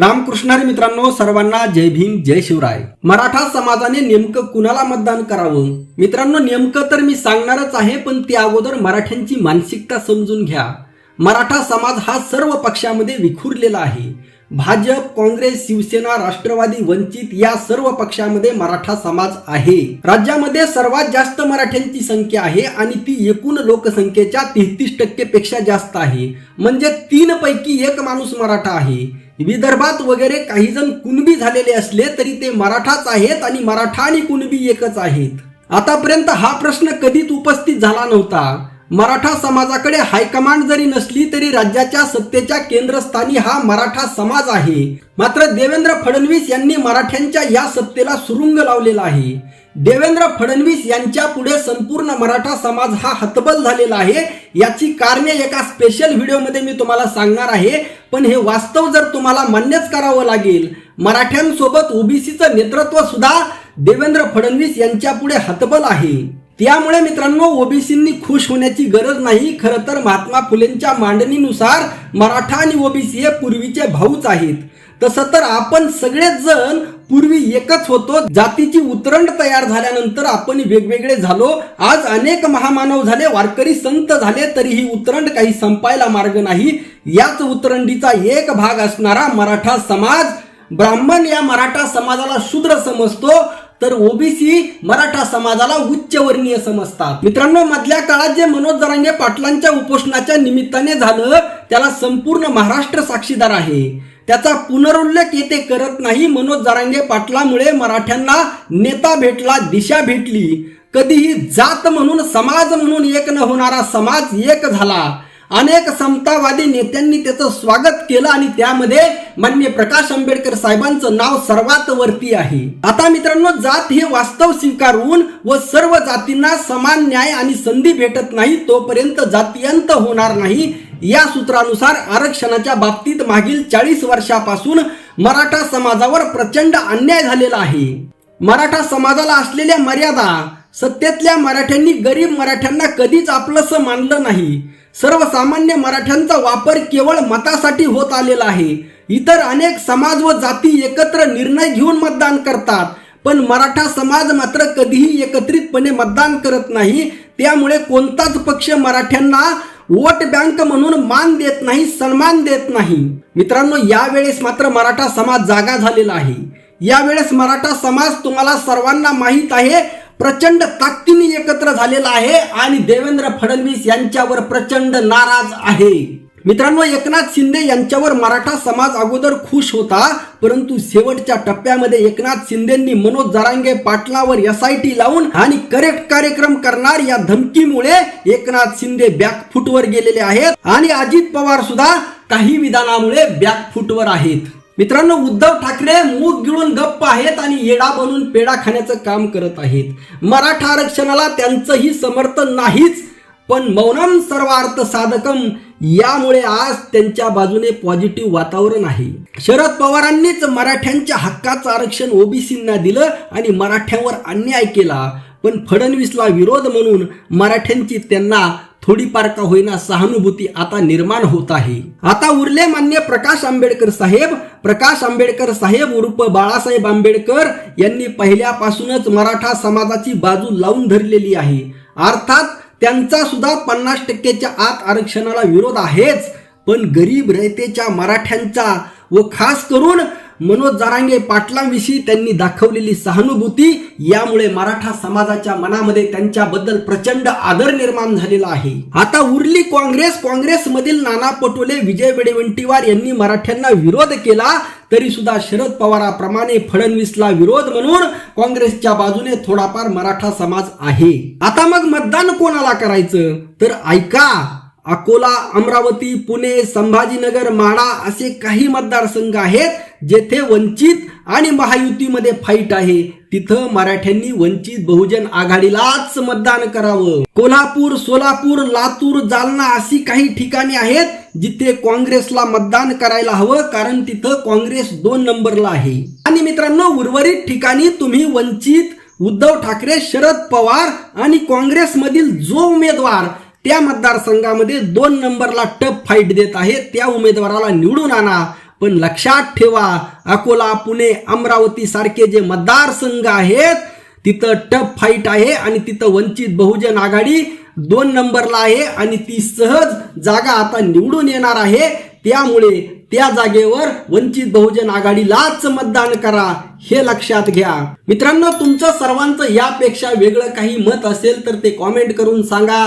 रामकृष्णारी मित्रांनो सर्वांना जय भीम जय शिवराय. मराठा समाजाने नेमकं कुणाला मतदान करावं? मित्रांनो नेमकं तर मी सांगणारच आहे पण त्या अगोदर मराठ्यांची मानसिकता समजून घ्या. मराठा समाज हा सर्व पक्षामध्ये विखुरलेला आहे. भाजप काँग्रेस शिवसेना राष्ट्रवादी वंचित या सर्व पक्षामध्ये मराठा समाज आहे. राज्यामध्ये सर्वात जास्त मराठ्यांची संख्या आहे आणि ती एकूण लोकसंख्येच्या तेहतीस टक्के पेक्षा जास्त आहे. म्हणजे तीन पैकी एक माणूस मराठा आहे. विदर्भात वगैरे काही जण कुणबी झालेले असले तरी ते मराठाच आहेत आणि मराठा आणि कुणबी एकच आहेत. आतापर्यंत हा प्रश्न कधीच उपस्थित झाला नव्हता. मराठा समाजाकडे हायकमांड जरी नसली तरी राज्याच्या सत्तेच्या केंद्रस्थानी हा मराठा समाज आहे. मात्र देवेंद्र फडणवीस यांनी मराठ्यांच्या या सत्तेला सुरुंग लावलेला आहे. देवेंद्र फडणवीस यांच्या पुढे संपूर्ण मराठा समाज हा हतबल झालेला आहे. याची कारणे एका स्पेशल व्हिडिओमध्ये मी तुम्हाला सांगणार आहे. पण हे वास्तव जर तुम्हाला मान्यच करावं लागेल मराठ्यांसोबत ओबीसीचं नेतृत्व सुद्धा देवेंद्र फडणवीस यांच्या पुढे हतबल आहे. त्यामुळे मित्रांनो ओबीसींनी खुश होण्याची गरज नाही. खरं तर महात्मा फुलेंच्या मांडणीनुसार मराठा आणि ओबीसी हे पूर्वीचे भाऊच आहेत. तसं तर आपण सगळेच जण पूर्वी एकच होतो जातीची उतरंड तयार झाल्यानंतर आपण वेगवेगळे झालो. आज अनेक महामानव झाले वारकरी संत झाले तरी ही उतरंड काही संपायला मार्ग नाही. याच उतरंडीचा एक भाग असणारा मराठा समाज. ब्राह्मण या मराठा समाजाला शूद्र समजतो. तर ओबीसी मराठा समाजाला उच्चवर्णीय समजतात. मित्रांनो मधल्या काळात जे मनोज जरांगे पाटलांच्या उपोषणाच्या निमित्ताने झालं त्याला संपूर्ण महाराष्ट्र साक्षीदार आहे. त्याचा पुनरुल्लेख येथे करत नाही मनोज जरांगे पाटलामुळे मराठ्यांना नेता भेटला दिशा भेटली. कधीही जात म्हणून समाज म्हणून एक न होणारा समाज एक झाला. अनेक समतावादी नेत्यांनी त्याचं स्वागत केलं आणि त्यामध्ये मान्य प्रकाश आंबेडकर साहेबांचं नाव सर्वात वरती आहे. आता मित्रांनो जात हे वास्तव स्वीकारून व सर्व जातींना समान न्याय आणि संधी भेटत नाही तोपर्यंत जातीयंत होणार नाही. या सूत्रानुसार आरक्षणाच्या बाबतीत मागील चाळीस वर्षापासून मराठा समाजावर प्रचंड अन्याय झालेला आहे. मराठा समाजाला असलेल्या मर्यादा सत्तेतल्या मराठ्यांनी गरीब मराठ्यांना कधीच आपलंसं मानलं नाही. सर्वसामान्य मराठ्यांचा वापर केवळ मतासाठी होत आलेला आहे. इतर अनेक समाज व जाती एकत्र निर्णय घेऊन मतदान करतात. पण मराठा समाज मात्र कधीही एकत्रितपणे मतदान करत नाही. त्यामुळे कोणताच पक्ष मराठ्यांना वोट बँक म्हणून मान देत नाही सन्मान देत नाही. मित्रांनो यावेळेस मात्र मराठा समाज जागा झालेला आहे. यावेळेस मराठा समाज तुम्हाला सर्वांना माहीत आहे प्रचंड ताकदीने एकत्र झालेला आहे आणि देवेंद्र फडणवीस यांच्यावर प्रचंड नाराज आहे. मित्रांनो एकनाथ शिंदे यांच्यावर मराठा समाज अगोदर खुश होता परंतु शेवटच्या टप्प्यामध्ये एकनाथ शिंदेंनी मनोज जरांगे पाटलावर एस आय टी लावून आणि करेक्ट कार्यक्रम करणार या धमकीमुळे एकनाथ शिंदे बॅकफुटवर गेलेले आहेत आणि अजित पवार सुद्धा काही विधानामुळे बॅकफुटवर आहेत. मित्रांनो उद्धव ठाकरे मूग गिळून गप्प आहेत आणि येडा बनून पेडा खाण्याचं काम करत आहेत. मराठा आरक्षणाला त्यांचंही समर्थन नाहीच. पण मौनम सर्वार्थ साधकम यामुळे आज त्यांच्या बाजूने पॉझिटिव्ह वातावरण आहे. शरद पवारांनीच मराठ्यांच्या हक्काचं आरक्षण ओबीसींना दिलं आणि मराठ्यांवर अन्याय केला. पण फडणवीसला विरोध म्हणून मराठ्यांची त्यांना थोडीफार का होईना सहानुभूती आता निर्माण होत आहे. आता उरले मान्य प्रकाश आंबेडकर साहेब प्रकाश आंबेडकर साहेब उर्फ बाळासाहेब आंबेडकर यांनी पहिल्यापासूनच मराठा समाजाची बाजू लावून धरलेली आहे. अर्थात त्यांचा सुद्धा पन्नास टक्केच्या आत आरक्षणाला विरोध आहेच. पण गरीब रयतेच्या मराठ्यांचा व खास करून मनोज जारांगे पाटलांविषयी त्यांनी दाखवलेली सहानुभूती यामुळे मराठा समाजाच्या मनामध्ये त्यांच्याबद्दल प्रचंड आदर निर्माण झालेला आहे. आता उरली काँग्रेस काँग्रेसमधील नाना पटोले विजय वडेवंटीवार यांनी मराठ्यांना विरोध केला तरी सुद्धा शरद पवाराप्रमाणे फडणवीसला विरोध म्हणून काँग्रेसच्या बाजूने थोडाफार मराठा समाज आहे. आता मग मतदान कोणाला करायचं? तर ऐका अकोला अमरावती पुणे संभाजीनगर माडा असे काही मतदारसंघ आहेत जेथे वंचित आणि महायुतीमध्ये फाईट आहे. तिथं मराठ्यांनी वंचित बहुजन आघाडीलाच मतदान करावं. कोल्हापूर सोलापूर लातूर जालना अशी काही ठिकाणी आहेत जिथे काँग्रेसला मतदान करायला हवं कारण तिथं काँग्रेस दोन नंबरला आहे. आणि मित्रांनो उर्वरित ठिकाणी तुम्ही वंचित उद्धव ठाकरे शरद पवार आणि काँग्रेसमधील जो उमेदवार त्या मतदारसंघामध्ये दोन नंबरला टप फाईट देत आहे. त्या उमेदवाराला निवडून आणा. पण लक्षात ठेवा अकोला पुणे अमरावती सारखे जे मतदारसंघ आहेत तिथं टफ फाईट आहे आणि तिथं वंचित बहुजन आघाडी दोन नंबरला आहे आणि ती सहज जागा आता निवडून येणार आहे. त्यामुळे त्या जागेवर वंचित बहुजन आघाडीलाच मतदान करा हे लक्षात घ्या. मित्रांनो तुमचं सर्वांचं यापेक्षा वेगळं काही मत असेल तर ते कॉमेंट करून सांगा.